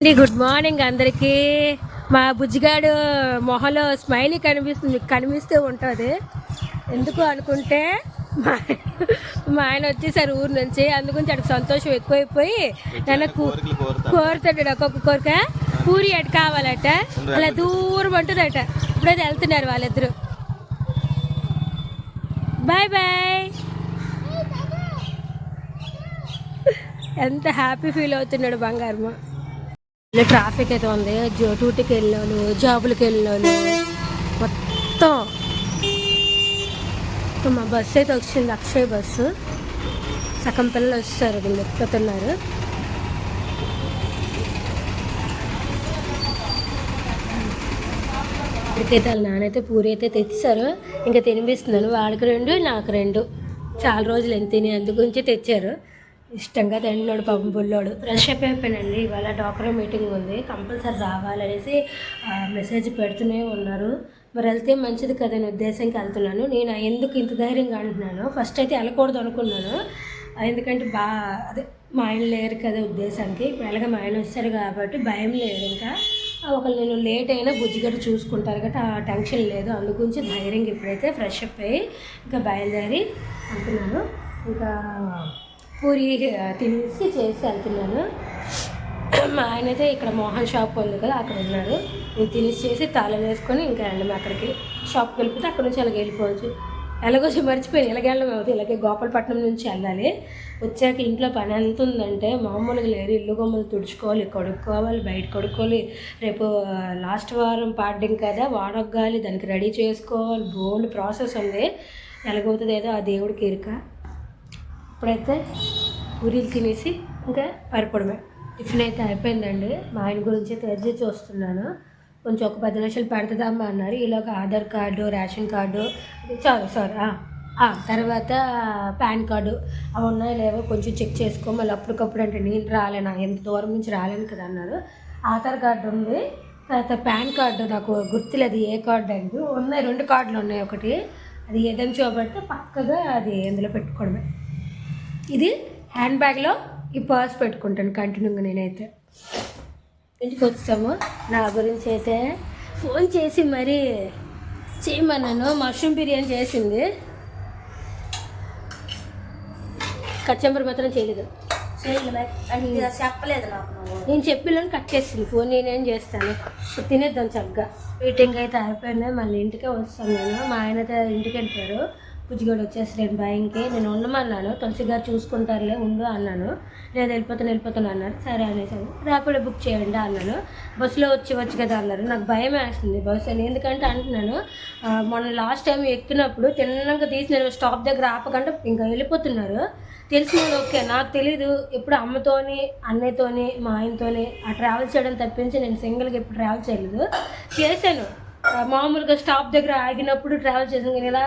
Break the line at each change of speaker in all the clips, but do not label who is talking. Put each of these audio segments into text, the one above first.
అండి good morning అందరికీ. మా బుజ్జిగాడు మొహంలో స్మైలీ కనిపిస్తుంది కనిపిస్తూ ఉంటుంది. ఎందుకు అనుకుంటే మా మా ఆయన వచ్చేసారు ఊరు నుంచి అందుగురించి అటు సంతోషం ఎక్కువైపోయి నన్ను కోరుతాడు. ఒక్కొక్క కోరిక. పూరి అటు కావాలట అలా దూరం అంటుందట ఇప్పుడైతే వెళ్తున్నారు వాళ్ళిద్దరు. బాయ్ బాయ్ ఎంత హ్యాపీ ఫీల్ అవుతున్నాడు బంగారము ఇలా ట్రాఫిక్ అయితే ఉంది. జో డ్యూటీకి వెళ్ళాను జాబులకి వెళ్ళాను మొత్తం మా బస్సు అయితే వచ్చింది. అక్షయ్ బస్సు సగం పిల్లలు వస్తారు వీళ్ళు ఎక్కుతున్నారు. ఇక్కడికైతే వాళ్ళ నానైతే పూరి అయితే తెచ్చారు. ఇంకా తినిపిస్తున్నాను వాడికి రెండు నాకు రెండు. చాలా రోజులు ఎంత తిని అందుగురించి తెచ్చారు. ఇష్టంగా తింటున్నాడు పాపం బుల్లోడు ఫ్రెష్ అప్ అయిపోయానండి ఇవాళ డాక్టర్ మీటింగ్ ఉంది. కంపల్సరీ రావాలనేసి మెసేజ్ పెడుతూనే ఉన్నారు. మరి వెళ్తే మంచిది కదని ఉద్దేశంకి వెళ్తున్నాను. నేను ఎందుకు ఇంత ధైర్యంగా అంటున్నాను ఫస్ట్ అయితే వెళ్ళకూడదు అనుకున్నాను. ఎందుకంటే బా అదే మా ఆయన లేరు కదా ఉద్దేశానికి ఇప్పుడు ఎలాగ మా ఆయన వచ్చారు కాబట్టి భయం లేదు ఇంకా. ఒకళ్ళు నేను లేట్ అయినా బుజ్జిగడ్డ చూసుకుంటారు కాబట్టి ఆ టెన్షన్ లేదు. అందుగురించి ధైర్యంగా ఇప్పుడైతే ఫ్రెష్ అప్ అయ్యి ఇంకా బయలుదేరి అంటున్నాను. ఇంకా పూరి తినేసి చేసి వెళ్తున్నాను. మా ఆయన అయితే ఇక్కడ మోహన్ షాప్ ఉంది కదా అక్కడ ఉన్నాడు. నేను తినేసి చేసి తాళం వేసుకొని ఇంకా వెళ్ళాము అక్కడికి. షాప్కి వెళ్ళిపోతే అక్కడ నుంచి అలాగే వెళ్ళిపోవచ్చు. ఎలాగో మర్చిపోయాను. ఎలాగ వెళ్ళడం ఇలాగే గోపాలపట్నం నుంచి వెళ్ళాలి. వచ్చాక ఇంట్లో పని ఎంత ఉందంటే మామూలుగా లేదు. ఇల్లు గొమ్మలు తుడుచుకోవాలి కడుక్కోవాలి బయట కడుక్కోవాలి. రేపు లాస్ట్ వారం పాడ్డం కదా వాడొగ్గాలి దానికి రెడీ చేసుకోవాలి. బోల్డ్ ప్రాసెస్ ఉంది. ఎలాగవుతుంది ఏదో ఆ దేవుడికి ఇరుక. ఇప్పుడైతే పూరీలు తినేసి ఇంకా పరిపడమే టిఫిన్ అయితే అయిపోయిందండి. మా ఆయన గురించి అయితే ఎదురు చూస్తున్నాను. కొంచెం ఒక పది లక్షలు పెడతామా అన్నారు. ఈలోగా Aadhaar card ration card. Sorry. Sorry తర్వాత పాన్ కార్డు. అవి ఉన్నాయో లేవో కొంచెం చెక్ చేసుకో. మళ్ళీ అప్పటికప్పుడు అంటే నేను రాలేనా ఎంత దూరం నుంచి రాలేను కదా అన్నారు. ఆధార్ కార్డు ఉంది. తర్వాత పాన్ కార్డు నాకు గుర్తులేదు ఏ కార్డు అండి. ఉన్నాయి రెండు కార్డులు ఉన్నాయి ఒకటి. అది ఏదైనా చూపెడితే పక్కగా అది ఎందులో పెట్టుకోవడమే. ఇది హ్యాండ్ బ్యాగ్లో ఈ పర్స్ పెట్టుకుంటాను. కంటిన్యూగా నేనైతే. ఇంటికి వచ్చాము. నా గురించి అయితే ఫోన్ చేసి మరీ చేయమన్నాను. మష్రూమ్ బిర్యానీ చేసింది. కచ్చంబరి మాత్రం చేయలేదు.
చెప్పలేదు నాకు నువ్వు.
నేను చెప్పిలోని కట్ చేసింది. ఫోన్ నేనేం చేస్తాను. తినేద్దాం చక్కగా. మీటింగ్ అయితే అయిపోయింది. మళ్ళీ ఇంటికే వస్తాను నేను. మా ఆయన అయితే ఇంటికి వెళ్ళిపోయారు బుజ్జిగాడు వచ్చేసి భయంకే నేను ఉండమన్నాను. తులసి గారు చూసుకుంటారులే ఉండు అన్నాను. నేను వెళ్ళిపోతాను వెళ్ళిపోతాను అన్నారు సరే అనేసాను ర్యాపిడో బుక్ చేయండి అన్నాను బస్సులో వచ్చి వచ్చి కదా అన్నారు. నాకు భయం వేస్తుంది బస్సు అని. ఎందుకంటే అంటున్నాను మొన్న లాస్ట్ టైం ఎక్కినప్పుడు తిన్నాక తీసి నేను స్టాప్ దగ్గర ఆపకుండా ఇంకా వెళ్ళిపోతున్నారు. తెలిసిన ఓకే నాకు తెలీదు. ఎప్పుడు అమ్మతోని అన్నయ్యతోని మా ఆయనతోని ఆ ట్రావెల్ చేయడం తప్పించి నేను సింగిల్గా ఎప్పుడు ట్రావెల్ చేయలేదు. చేశాను. మామూలుగా స్టాప్ దగ్గర ఆగినప్పుడు ట్రావెల్ చేసాను కానీ ఇలా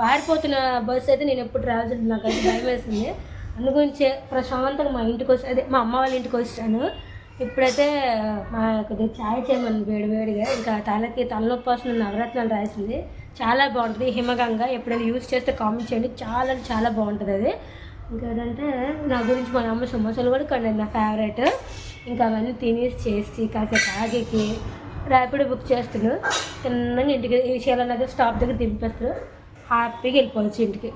పారిపోతున్న బస్సు అయితే నేను ఎప్పుడు ట్రావెల్ చేయలేదు. నాకు అయితే భయం వేసింది. అందుగురించి ప్రశాంతంగా మా ఇంటికి వచ్చి అదే మా అమ్మ వాళ్ళ ఇంటికి వచ్చాను. ఇప్పుడైతే మా కొద్దిగా ఛాయ్ చేయమని వేడి వేడిగా ఇంకా తలకి తలనొప్పి వస్తుంది నవరత్నాలు రాసింది. చాలా బాగుంటుంది. హిమగంగా ఎప్పుడైనా యూజ్ చేస్తే కామెంట్ చేయండి. చాలా చాలా బాగుంటుంది అది. ఇంకా ఏంటంటే నా గురించి మా అమ్మ సమోసాలు కూడా కొన్ని నా ఫేవరెట్ ఇంకా అవన్నీ తినేసి చేసి కాసేపు ఆగికి ర్యాపిడ్ బుక్ చేస్తున్నాడు. తిన్నగా ఇంటికి ఈ విషయాలు స్టాప్ దగ్గర దింపేస్తారు హ్యాపీగా వెళ్ళిపోవచ్చు ఇంటికి.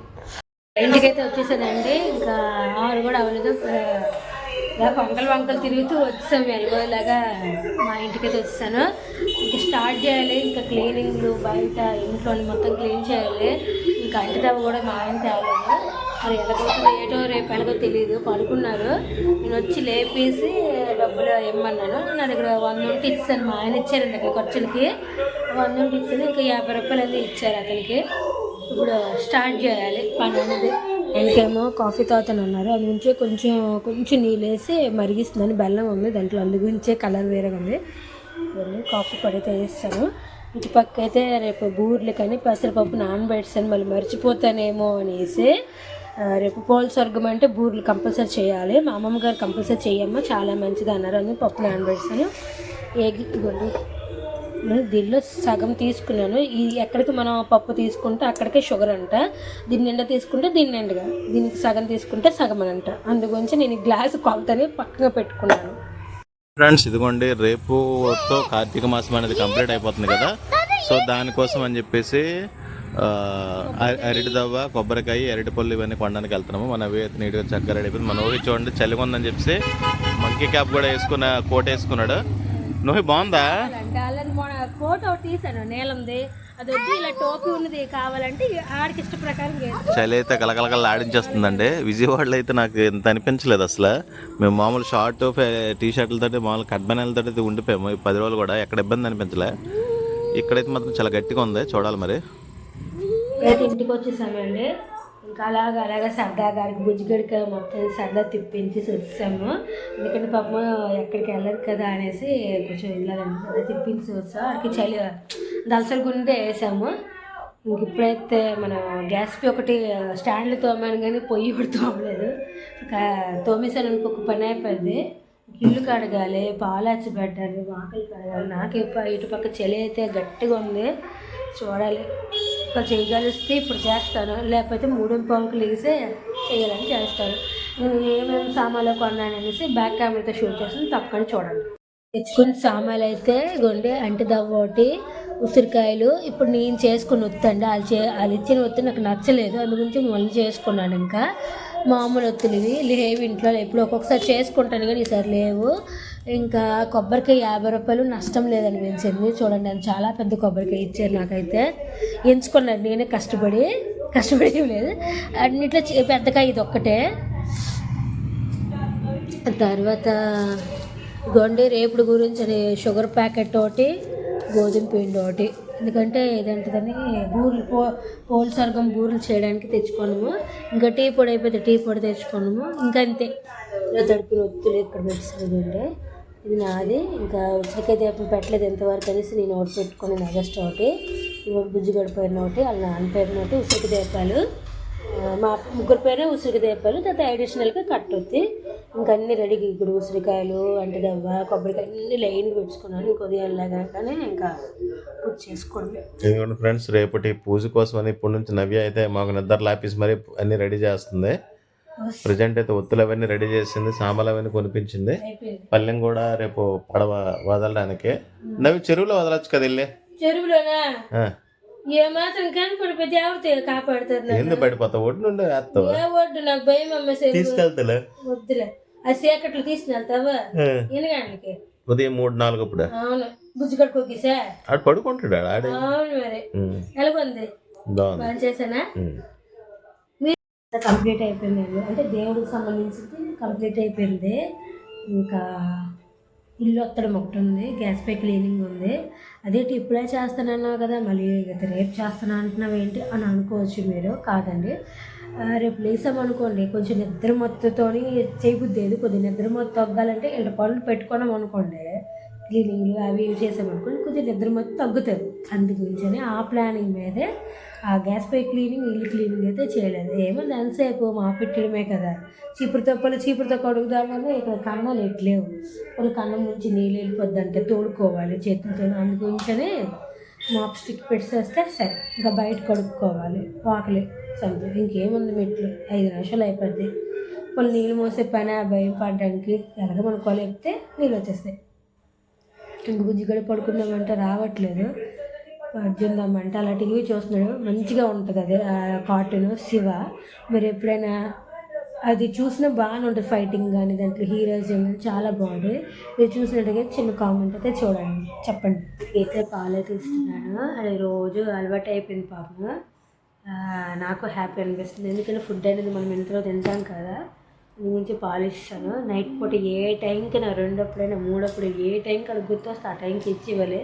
ఇంటికైతే వచ్చేసానండి ఇంకా ఆరు కూడా అవ్వలేదు. ఇలా వంకలు వంకలు తిరుగుతూ వచ్చాము ఎలాగోలాగా మా ఇంటికైతే వచ్చాను ఇంకా స్టార్ట్ చేయాలి. ఇంకా క్లీనింగ్లు బయట ఇంట్లో మొత్తం క్లీన్ చేయాలి. ఇంకా అంటితవ కూడా మా ఆయన తేలేదు. మరి ఎలాగో ఏటో రేపు ఎలాగో తెలియదు పడుకున్నారు. నేను వచ్చి లేపేసి డబ్బులు ఇమ్మన్నాను. నా దగ్గర వంద ఉంటే ఇచ్చాను మా ఆయన ఇచ్చారండి అక్కడ ఖర్చులకి. వంద ఉంటే ఇచ్చాను ఇంకా యాభై రూపాయలు అనేది ఇచ్చారు అతనికి. ఇప్పుడు స్టార్ట్ చేయాలి పని అనేది. ఇంకేమో కాఫీ తాతను అన్నారు. అది నుంచే కొంచెం కొంచెం నీళ్ళు వేసి మరిగిస్తున్నాను బెల్లం ఉంది. దాంట్లో అందు గురించే కలర్ వేరేగా ఉంది. ఇవన్నీ కాఫీ పడితే వేస్తాను ఇటు పక్క అయితే రేపు బూర్లు కానీ పెసరపప్పు నానబెట్టాను మళ్ళీ మర్చిపోతానేమో అనేసి రేపు పోల్ స్వర్గం అంటే బూర్లు కంపల్సరీ చేయాలి. మా అమ్మమ్మ గారు కంపల్సరీ చేయమ్మా. చాలా మంచిది అన్నారు. అని పప్పు నానబెట్టాను ఏ ఇదిగోండి. దీనిలో సగం తీసుకున్నాను. ఈ ఎక్కడికి మనం పప్పు తీసుకుంటే అక్కడికే షుగర్ అంట. దీని నిండా తీసుకుంటే దీని నిండుగా. దీనికి సగం తీసుకుంటే సగం అని అంట. అందు గురించి నేను గ్లాస్ కొలతని పక్కగా పెట్టుకున్నాను.
ఫ్రెండ్స్ ఇదిగోండి రేపుతో కార్తీక మాసం అనేది కంప్లీట్ అయిపోతుంది కదా. సో దానికోసం అని చెప్పేసి ఆ, అరటి దవ్వ కొబ్బరికాయ అరటిపళ్ళు ఇవన్నీ కొనడానికి వెళ్తున్నాము. మన అవి నీట్గా చక్కగా రెడీ అయిపోయింది. మన ఊహి చూడండి చలిగా ఉందని చెప్పేసి మంకీ క్యాప్ కూడా వేసుకున్న కోట్ వేసుకున్నాడు. నువ్వు బాగుందా?
కోట్ ఒకటి తీసాను నీలంది. అది వద్దు ఇలా టోపీ ఉన్నది కావాలంటే ఆడికి ఇష్ట ప్రకారం చేసుకో.
చలి అయితే కలకలకల ఆడించేస్తుందండి. విజయవాడలో అయితే నాకు ఇంత అనిపించలేదు అసలు. మేము మామూలు షార్ట్ టీ షర్ట్లతో మామూలు కట్ బనాలతో ఉండిపోయాము. ఈ పది రోజులు కూడా ఎక్కడ ఇబ్బంది అనిపించలే. ఇక్కడైతే మాత్రం చాలా గట్టిగా ఉంది చూడాలి మరి.
ఇంటికి వచ్చేసామండి ఇంకా అలాగ అలాగ సరదా గారికి బుజ్జిగడికి మొత్తం సరదా తిప్పించి వచ్చాము ఎందుకంటే పాపం ఎక్కడికి వెళ్ళదు కదా అనేసి కొంచెం సరదా తిప్పించి వచ్చాం. అక్కడికి చలి దలసరి గుండె వేసాము. ఇంక ఇప్పుడైతే మన గ్యాస్ ఒకటి స్టాండ్లు తోమాను కానీ పొయ్యి కూడా తోమలేదు. ఇంకా తోమేసాను అనుకో ఒక పని అయిపోయింది. ఇల్లు కడగాలి పాలాచి పెట్టాలి వాకలు కడగాలి. నాకు ఇప్ప- ఇటు పక్క చలి అయితే గట్టిగా ఉంది. చూడాలి. ఇంకా చేయగలిస్తే ఇప్పుడు చేస్తాను. లేకపోతే మూడు పావుకి లేసి చేయాలని చేస్తాను. నేను ఏమేమి సామాన్లు కొన్నాను అనేసి బ్యాక్ కెమెరాతో షూట్ చేస్తాను. తప్పకుండా చూడండి. తెచ్చుకున్న సామాన్లు అయితే గుండె అంటి దవ్వ ఒకటి ఉసిరికాయలు ఇప్పుడు నేను చేసుకుని ఒత్తండి వాళ్ళు చే వాళ్ళు ఇచ్చిన ఒత్తి నాకు నచ్చలేదు. అందు గురించి మళ్ళీ చేసుకున్నాను ఇంకా. మామూలు ఒత్తులు ఇవి లేవు ఇంట్లో ఎప్పుడు ఒక్కొక్కసారి చేసుకుంటాను కానీ ఈసారి లేవు. ఇంకా కొబ్బరికాయ యాభై రూపాయలు నష్టం లేదనిపించింది చూడండి నేను చాలా పెద్ద కొబ్బరికాయ ఇచ్చారు నాకైతే. ఎంచుకున్నాను నేనే కష్టపడి. కష్టపడి లేదు. అన్నిట్లో పెద్దకాయ ఇది ఒక్కటే. తర్వాత గొండి రేపుడు గురించి షుగర్ ప్యాకెట్ ఒకటి గోధుమ పిండి ఒకటి. ఎందుకంటే ఇదేంటిదని బూరెలు పో పోల్ సర్గం బూరెలు చేయడానికి తెచ్చుకోనము ఇంకా టీ పొడి అయిపోతే టీ పొడి తెచ్చుకోనము ఇంకా అంతే. ఇలా తడిపిన ఒత్తులు ఇక్కడ పెట్టింది ఇది నాది. ఇంకా ఉసిరికాయ దీపం పెట్టలేదు ఎంతవరకు అనేసి నేను ఒకటి పెట్టుకొని నగస్ట్ ఒకటి. ఇవాళ బుజ్జి గడిపోయిన ఒకటి వాళ్ళ నాన్న పేరున ఒకటి ఉసిరికి దీపాలు. మా ముగ్గురు పేరు ఉసిరికి దీపాలు. తర్వాత అడిషనల్గా కట్టొత్తి ఇంకా అన్ని రెడీ ఇప్పుడు ఉసిరికాయలు అంటే దవ్వ కొబ్బరికాయ అన్ని లైన్గా పెట్టుకున్నాను. ఇంక కానీ ఇంకా పూజ చేసుకోండి.
ఎందుకంటే ఫ్రెండ్స్ రేపటి పూజ కోసం అని ఇప్పటి నుంచి నవ్య అయితే మాకు నిద్ర లాపేసి మరి అన్ని రెడీ చేస్తుంది. ప్రజెంట్ అయితే ఒత్తులు అవన్నీ రెడీ చేసింది సామాన్లు అవన్నీ కొనిపించింది.
అయిపోయింది.
పల్లెం కూడా రేపు పడవ వదలడానికి. నవ్వి చెరువులో వదలొచ్చు కదా వెళ్ళి
చెరువులోనా. ఏమాత్రం కనపడిపోతే కాపాడుతారు నన్ను.
ఎందుకు పడిపోతావు? ఒడ్డు నుండి వేస్తావా?
ఏ ఒడ్డు? నాకు భయం అమ్మ
తీసుకెళ్తలే.
వద్దులే. ఆ చీకట్లు తీసిన వెళ్తావా
ఆ.
ఎన్ని గంటలకి?
ఉదయం మూడు నాలుగు అప్పుడు?
అవును. బుజ్జిగడ కుక్కిసా
ఆడు పడుకుంటాడు ఆడ?
అవును మరి. ఎలాగొంది? బాగా చేశానా. కంప్లీట్ అయిపోయిందండి. అంటే దేవుడికి సంబంధించింది కంప్లీట్ అయిపోయింది. ఇంకా ఇల్లు వత్తడం ఒకటి ఉంది గ్యాస్ పై క్లీనింగ్ ఉంది. అదేంటి ఇప్పుడే చేస్తానన్నావు కదా మళ్ళీ రేపు చేస్తాను అంటున్నావు ఏంటి అని అనుకోవచ్చు మీరు కాదండి. రేపు లేసామనుకోండి కొంచెం నిద్ర మొత్తతోని చేయబుద్ది ఏది కొద్దిగా నిద్ర మొత్తం తగ్గాలంటే ఇలా పనులు పెట్టుకున్నాం అనుకోండి క్లీనింగ్లు అవి ఇవి చేసామనుకోండి కొంచెం నిద్ర మొత్తం తగ్గుతుంది. అందు ఆ ప్లానింగ్ మీదే ఆ గ్యాస్ పై క్లీనింగ్ ఇల్లు క్లీనింగ్ అయితే చేయలేదు. ఏమో ఎంతసేపు మా పెట్టడమే కదా. చీపురు తప్పలు చీపురుతో కడుగుదామని ఇక్కడ కన్నాలు ఎట్లేవు. కొన్ని కన్నం నుంచి నీళ్ళు వెళ్ళిపోద్దంటే తోడుకోవాలి చేతులతో అందు మాప్ స్టిక్ పెట్టేస్తే సరే ఇంకా బయట కడుక్కోవాలి. వాకలి సంతో ఇంకేముంది మెట్లు? ఐదు నిమిషాలు అయిపోద్ది. కొన్ని నీళ్ళు మోసే పని ఆ భయం పడడానికి ఎలాగ మనం కొలేపితే నీళ్ళు వచ్చేస్తాయి. ఇంక బుజ్జిగడ పడుకుందామంటే రావట్లేదు. అర్జుందామంటే అలా టీవీ చూస్తున్నాడు. మంచిగా ఉంటుంది అది ఆ కార్టూన్ శివ. మీరు ఎప్పుడైనా అది చూసినా బాగానే ఉంటుంది ఫైటింగ్ కానీ దాంట్లో హీరోయిజం కానీ చాలా బాగుంటుంది మీరు చూసినట్టుగా చిన్న కామెంట్ అయితే చూడండి. చెప్పండి. అయితే పాలు అయితే ఇస్తున్నాను అది రోజు అలవాటు అయిపోయింది పాపం. నాకు హ్యాపీ అనిపిస్తుంది. ఎందుకంటే ఫుడ్ అనేది మనం ఇంట్లో తింటాం కదా దీని గురించి పాలు ఇస్తాను నైట్ పూట ఏ టైంకి నా రెండప్పుడైనా మూడప్పుడు ఏ టైంకి అది గుర్తొస్తే ఆ టైంకి ఇచ్చి ఇవ్వలే.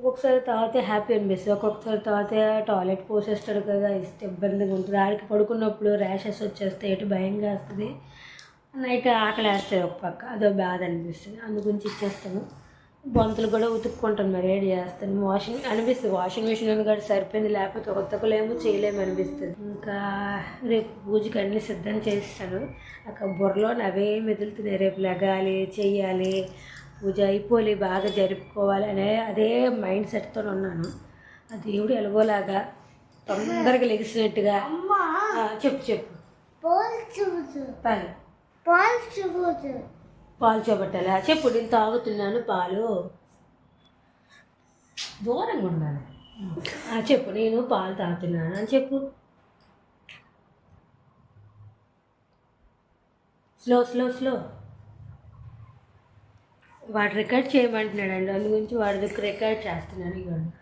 ఒక్కొక్కసారి తాగితే హ్యాపీ అనిపిస్తుంది. ఒక్కొక్కసారి తాగితే టాయిలెట్ పోసేస్తాడు కదా ఇస్తే ఇబ్బందిగా ఉంటుంది. ఆడికి పడుకున్నప్పుడు ర్యాషెస్ వచ్చేస్తే ఎటు భయంగా వస్తుంది. నైట్ ఆకలి వేస్తాయి ఒక పక్క. అదో బాధ అనిపిస్తుంది. అందు గురించి ఇచ్చేస్తాను. బొంతలు కూడా ఉతుక్కుంటాను మరి రెడీ చేస్తాను. వాషింగ్ అనిపిస్తుంది. వాషింగ్ మిషన్ ఉంది కూడా సరిపోయింది. లేకపోతే ఉతకలేము చేయలేము అనిపిస్తుంది. ఇంకా రేపు పూజకి అన్ని సిద్ధం చేస్తాను. అక్కడ బుర్రలో అవే మెదులుతున్నాయి. రేపు లెగాలి చెయ్యాలి పూజ అయిపోలి బాగా జరుపుకోవాలి అనే అదే మైండ్ సెట్తో ఉన్నాను. ఆ దేవుడు ఎలాగోలాగా తొందరగా లెగిసినట్టుగా చెప్పు చెప్పు.
పాలు
చూపెట్టాలా? చెప్పు నేను తాగుతున్నాను పాలు. దూరంగా ఉండాలి. ఆ, చెప్పు నేను పాలు తాగుతున్నాను అని చెప్పు. స్లో స్లో స్లో వాడు రికార్డ్ చేయమంటున్నాడు అండి అందు గురించి వాడి దగ్గర రికార్డ్ చేస్తున్నాను ఇవ్వండి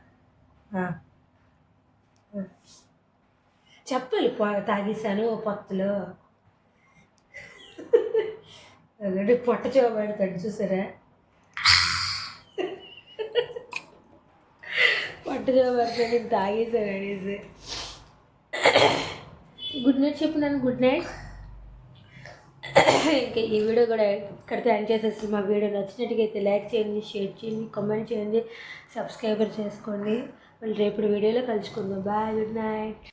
చెప్పాలి పో- తాగేసాను పొత్తులో. అలాంటి పొట్ట చూపెడతాడు చూసారా? పొట్ట చూపెడతాడు నేను అనేసి. గుడ్ నైట్ చెప్పు నన్ను గుడ్ నైట్. ఇంకా ఈ వీడియో కూడా ఇక్కడితో ఎండ్ చేసేసి మా వీడియో నచ్చినట్టుగా అయితే లైక్ చేయండి షేర్ చేయండి కామెంట్ చేయండి సబ్స్క్రైబర్ చేసుకోండి. మళ్ళీ రేపు వీడియోలో కలుసుకుందాం. Bye good night